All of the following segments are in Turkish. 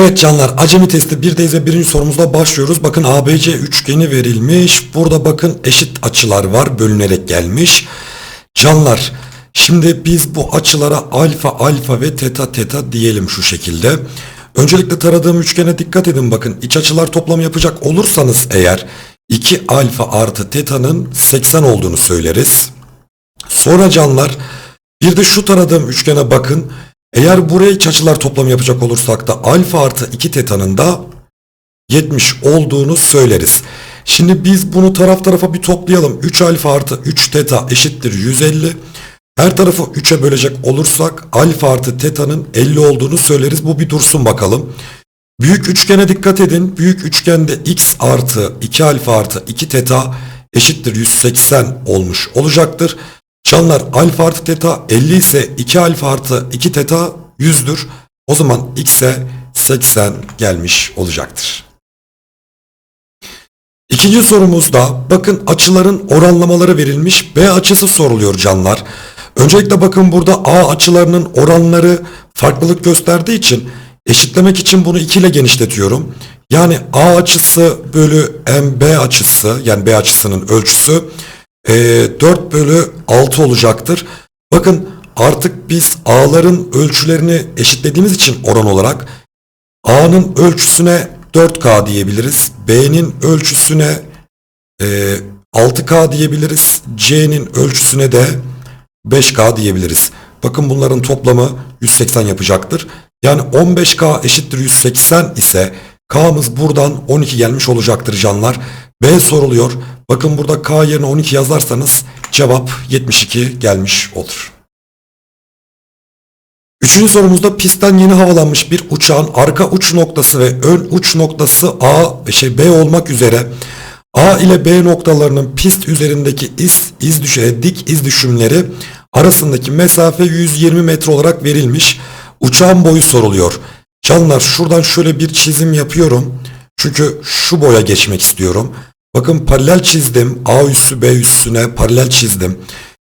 Evet canlar acemi testi birdeyiz ve birinci sorumuzla başlıyoruz. Bakın ABC üçgeni verilmiş. Burada bakın eşit açılar var bölünerek gelmiş. Canlar şimdi biz bu açılara alfa alfa ve teta teta diyelim şu şekilde. Öncelikle taradığım üçgene dikkat edin bakın iç açılar toplamı yapacak olursanız eğer 2 alfa artı teta'nın 80 olduğunu söyleriz. Sonra canlar bir de şu taradığım üçgene bakın. Eğer buraya iç açılar toplamı yapacak olursak da alfa artı 2 teta'nın da 70 olduğunu söyleriz. Şimdi biz bunu taraf tarafa bir toplayalım. 3 alfa artı 3 teta eşittir 150. Her tarafı 3'e bölecek olursak alfa artı teta'nın 50 olduğunu söyleriz. Bu bir dursun bakalım. Büyük üçgene dikkat edin. Büyük üçgende x artı 2 alfa artı 2 teta eşittir 180 olmuş olacaktır. Canlar alfa artı teta 50 ise 2 alfa artı 2 teta 100'dür. O zaman x'e 80 gelmiş olacaktır. İkinci sorumuzda bakın açıların oranlamaları verilmiş. B açısı soruluyor canlar. Öncelikle bakın burada A açılarının oranları farklılık gösterdiği için eşitlemek için bunu 2 ile genişletiyorum. Yani A açısı bölü MB açısı yani B açısının ölçüsü e, 4 bölü 6 olacaktır. Bakın artık biz A'ların ölçülerini eşitlediğimiz için oran olarak A'nın ölçüsüne 4K diyebiliriz. B'nin ölçüsüne e, 6K diyebiliriz. C'nin ölçüsüne de 5K diyebiliriz. Bakın bunların toplamı 180 yapacaktır. Yani 15K eşittir 180 ise K'mız buradan 12 gelmiş olacaktır canlar. B soruluyor. Bakın burada K yerine 12 yazarsanız cevap 72 gelmiş olur. Üçüncü sorumuzda pistten yeni havalanmış bir uçağın arka uç noktası ve ön uç noktası A şey B olmak üzere A ile B noktalarının pist üzerindeki iz, iz düşe, dik iz düşümleri arasındaki mesafe 120 metre olarak verilmiş. Uçağın boyu soruluyor. Canlar şuradan şöyle bir çizim yapıyorum. Çünkü şu boya geçmek istiyorum. Bakın paralel çizdim. A üssü B üssüne paralel çizdim.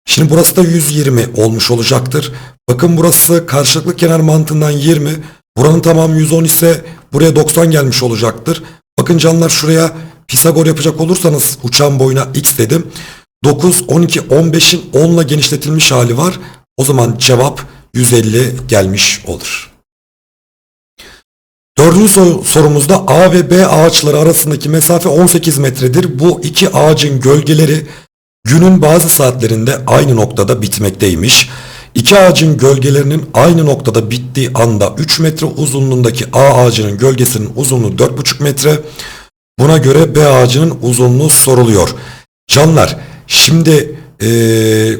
Şimdi burası da 120 olmuş olacaktır. Bakın burası karşılıklı kenar mantığından 20. Buranın tamamı 110 ise buraya 90 gelmiş olacaktır. Bakın canlar şuraya Pisagor yapacak olursanız uçağın boyuna x dedim. 9, 12, 15'in 10 ile genişletilmiş hali var. O zaman cevap 150 gelmiş olur. Dördüncü sor- sorumuzda A ve B ağaçları arasındaki mesafe 18 metredir. Bu iki ağacın gölgeleri günün bazı saatlerinde aynı noktada bitmekteymiş. İki ağacın gölgelerinin aynı noktada bittiği anda 3 metre uzunluğundaki A ağacının gölgesinin uzunluğu 4,5 metre. Buna göre B ağacının uzunluğu soruluyor. Canlar şimdi eee,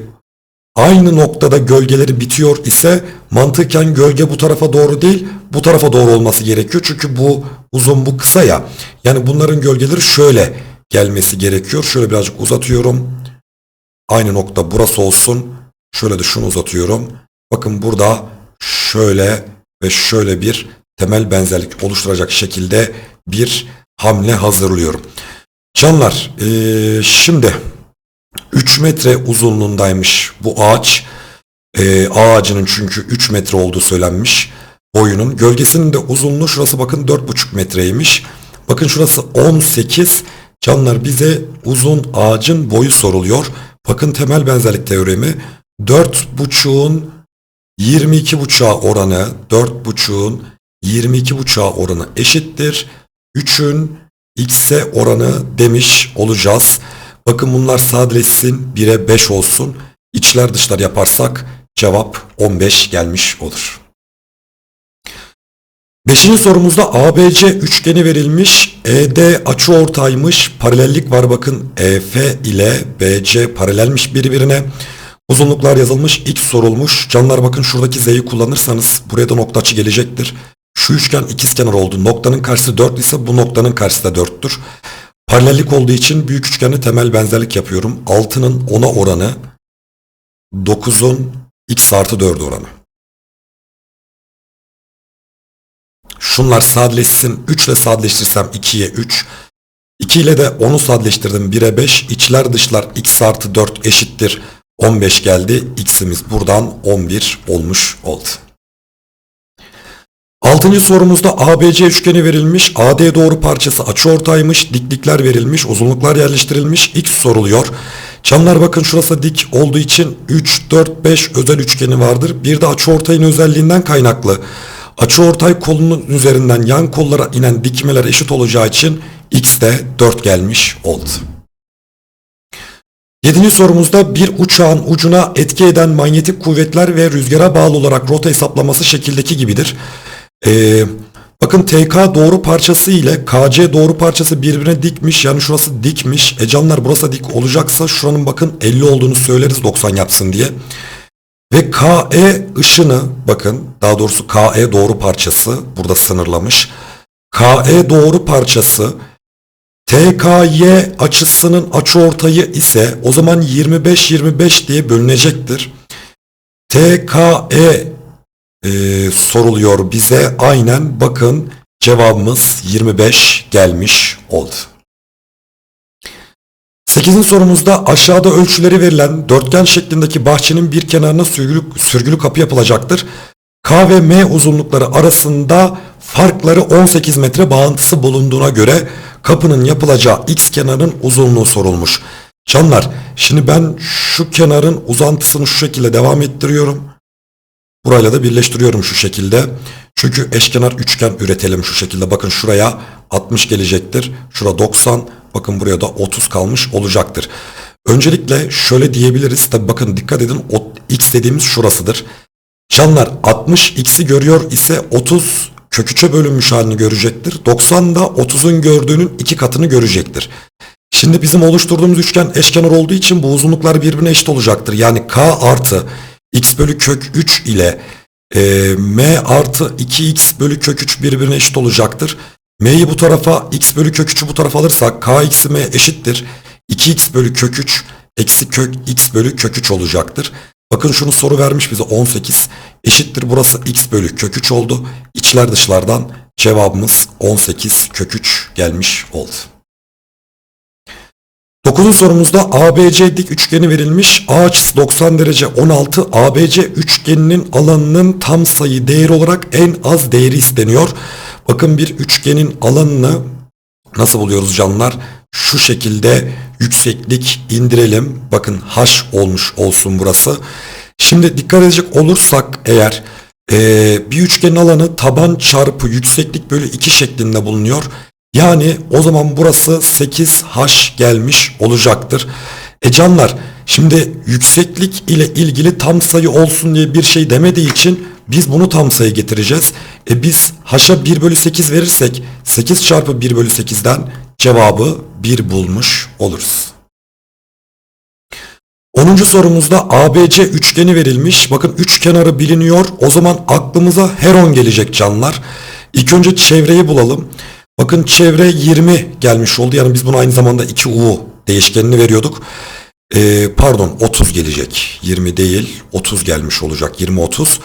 aynı noktada gölgeleri bitiyor ise mantıken gölge bu tarafa doğru değil bu tarafa doğru olması gerekiyor. Çünkü bu uzun bu kısa ya. Yani bunların gölgeleri şöyle gelmesi gerekiyor. Şöyle birazcık uzatıyorum. Aynı nokta burası olsun. Şöyle de şunu uzatıyorum. Bakın burada şöyle ve şöyle bir temel benzerlik oluşturacak şekilde bir hamle hazırlıyorum. Canlar eee, şimdi 3 metre uzunluğundaymış bu ağaç. Eee, ağacının çünkü 3 metre olduğu söylenmiş boyunun. Gölgesinin de uzunluğu şurası bakın 4,5 metreymiş. Bakın şurası 18. Canlar bize uzun ağacın boyu soruluyor. Bakın temel benzerlik teoremi 4,5'un 22,5'a oranı 4,5'un 22,5'a oranı eşittir. 3'ün x'e oranı demiş olacağız. Bakın bunlar sadeleşsin 1'e 5 olsun. İçler dışlar yaparsak cevap 15 gelmiş olur. Beşinci sorumuzda ABC üçgeni verilmiş. ED açıortaymış. Paralellik var bakın. EF ile BC paralelmiş birbirine. Uzunluklar yazılmış. X sorulmuş. Canlar bakın şuradaki Z'yi kullanırsanız buraya da nokta açı gelecektir. Şu üçgen ikizkenar oldu. Noktanın karşısı 4 ise bu noktanın karşısı da 4'tür. Paralellik olduğu için büyük üçgenle temel benzerlik yapıyorum. 6'nın 10'a oranı 9'un x artı 4 oranı. Şunlar sadeleşsin. 3 ile sadeleştirsem 2'ye 3. 2 ile de 10'u sadeleştirdim 1'e 5. İçler dışlar x artı 4 eşittir. 15 geldi. X'imiz buradan 11 olmuş oldu. Altıncı sorumuzda ABC üçgeni verilmiş. AD doğru parçası açıortaymış. Diklikler verilmiş. Uzunluklar yerleştirilmiş. X soruluyor. Çamlar bakın şurası dik olduğu için 3, 4, 5 özel üçgeni vardır. Bir de açıortayın özelliğinden kaynaklı. Açıortay kolunun üzerinden yan kollara inen dikmeler eşit olacağı için X de 4 gelmiş oldu. Yedinci sorumuzda bir uçağın ucuna etki eden manyetik kuvvetler ve rüzgara bağlı olarak rota hesaplaması şekildeki gibidir. Ee, bakın TK doğru parçası ile KC doğru parçası birbirine dikmiş. Yani şurası dikmiş. E canlar burası dik olacaksa şuranın bakın 50 olduğunu söyleriz 90 yapsın diye. Ve KE ışını bakın daha doğrusu KE doğru parçası burada sınırlamış. KE doğru parçası TKY açısının açıortayı ise o zaman 25-25 diye bölünecektir. TKE e, soruluyor bize. Aynen bakın cevabımız 25 gelmiş oldu. 8. sorumuzda aşağıda ölçüleri verilen dörtgen şeklindeki bahçenin bir kenarına sürgülü, sürgülü kapı yapılacaktır. K ve M uzunlukları arasında farkları 18 metre bağıntısı bulunduğuna göre kapının yapılacağı x kenarın uzunluğu sorulmuş. Canlar şimdi ben şu kenarın uzantısını şu şekilde devam ettiriyorum. Burayla da birleştiriyorum şu şekilde. Çünkü eşkenar üçgen üretelim şu şekilde. Bakın şuraya 60 gelecektir. Şura 90. Bakın buraya da 30 kalmış olacaktır. Öncelikle şöyle diyebiliriz. Tabi bakın dikkat edin. O, x dediğimiz şurasıdır. Canlar 60 x'i görüyor ise 30 kök 3'e bölünmüş halini görecektir. 90 da 30'un gördüğünün iki katını görecektir. Şimdi bizim oluşturduğumuz üçgen eşkenar olduğu için bu uzunluklar birbirine eşit olacaktır. Yani k artı x bölü kök 3 ile e, m artı 2x bölü kök 3 birbirine eşit olacaktır. m'yi bu tarafa x bölü kök 3'ü bu tarafa alırsak k eksi m eşittir. 2x bölü kök 3 eksi kök x bölü kök 3 olacaktır. Bakın şunu soru vermiş bize 18 eşittir burası x bölü kök 3 oldu. İçler dışlardan cevabımız 18 kök 3 gelmiş oldu. 9. sorumuzda ABC dik üçgeni verilmiş. A açısı 90 derece 16. ABC üçgeninin alanının tam sayı değeri olarak en az değeri isteniyor. Bakın bir üçgenin alanını nasıl buluyoruz canlar? Şu şekilde yükseklik indirelim. Bakın h olmuş olsun burası. Şimdi dikkat edecek olursak eğer ee, bir üçgenin alanı taban çarpı yükseklik bölü 2 şeklinde bulunuyor. Yani o zaman burası 8h gelmiş olacaktır. E canlar şimdi yükseklik ile ilgili tam sayı olsun diye bir şey demediği için biz bunu tam sayı getireceğiz. E biz h'a 1 bölü 8 verirsek 8 çarpı 1 bölü 8'den cevabı 1 bulmuş oluruz. 10. sorumuzda ABC üçgeni verilmiş. Bakın üç kenarı biliniyor. O zaman aklımıza heron gelecek canlar. İlk önce çevreyi bulalım. Bakın çevre 20 gelmiş oldu. Yani biz buna aynı zamanda 2U değişkenini veriyorduk. Ee, pardon 30 gelecek. 20 değil 30 gelmiş olacak. 20-30.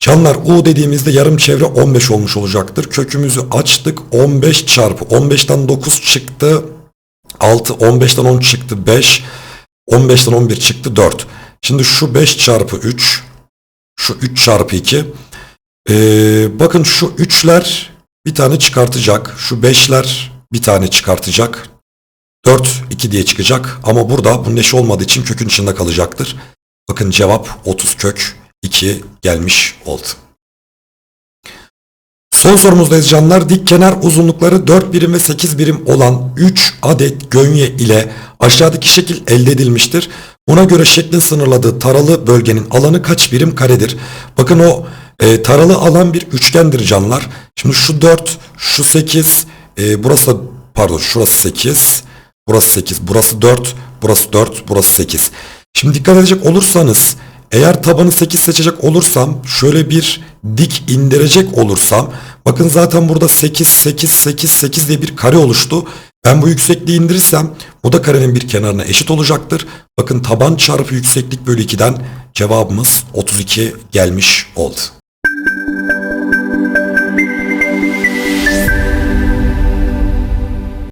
Canlar U dediğimizde yarım çevre 15 olmuş olacaktır. Kökümüzü açtık. 15 çarpı 15'ten 9 çıktı. 6 15'ten 10 çıktı 5. 15'ten 11 çıktı 4. Şimdi şu 5 çarpı 3. Şu 3 çarpı 2. Ee, bakın şu 3'ler bir tane çıkartacak. Şu 5'ler bir tane çıkartacak. 4 2 diye çıkacak. Ama burada bunun eşi olmadığı için kökün içinde kalacaktır. Bakın cevap 30 kök 2 gelmiş oldu. Son sorumuzdayız canlar. Dik kenar uzunlukları 4 birim ve 8 birim olan 3 adet gönye ile aşağıdaki şekil elde edilmiştir. Buna göre şeklin sınırladığı taralı bölgenin alanı kaç birim karedir? Bakın o e, taralı alan bir üçgendir canlar. Şimdi şu 4, şu 8, e, burası pardon şurası 8, burası 8, burası 4, burası 4, burası 8. Şimdi dikkat edecek olursanız eğer tabanı 8 seçecek olursam şöyle bir dik indirecek olursam bakın zaten burada 8 8 8 8 diye bir kare oluştu. Ben bu yüksekliği indirirsem bu da karenin bir kenarına eşit olacaktır. Bakın taban çarpı yükseklik bölü 2'den cevabımız 32 gelmiş oldu.